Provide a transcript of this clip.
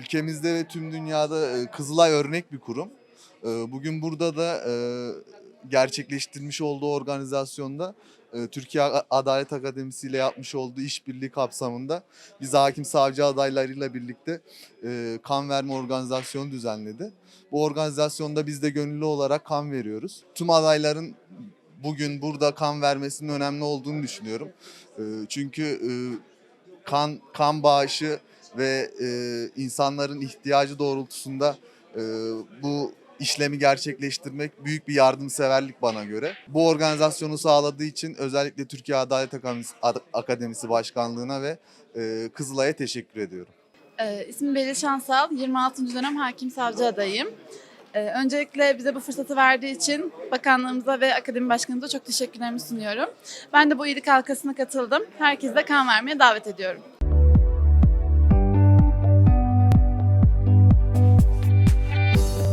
ülkemizde ve tüm dünyada e, Kızılay örnek bir kurum. E, Bugün burada da e, gerçekleştirmiş olduğu organizasyonda Türkiye Adalet Akademisi ile yapmış olduğu işbirliği kapsamında biz hakim savcı adaylarıyla birlikte kan verme organizasyonu düzenledi. Bu organizasyonda biz de gönüllü olarak kan veriyoruz. Tüm adayların bugün burada kan vermesinin önemli olduğunu düşünüyorum. Çünkü kan kan bağışı ve e, insanların ihtiyacı doğrultusunda e, bu işlemi gerçekleştirmek büyük bir yardımseverlik bana göre. Bu organizasyonu sağladığı için özellikle Türkiye Adalet Akademisi, Ad- Akademisi Başkanlığı'na ve e, Kızılay'a teşekkür ediyorum. Ee, ismim Beril Şansal, 26. dönem hakim savcı adayım. Ee, öncelikle bize bu fırsatı verdiği için bakanlığımıza ve akademi başkanımıza çok teşekkürlerimi sunuyorum. Ben de bu iyilik halkasına katıldım. Herkese kan vermeye davet ediyorum.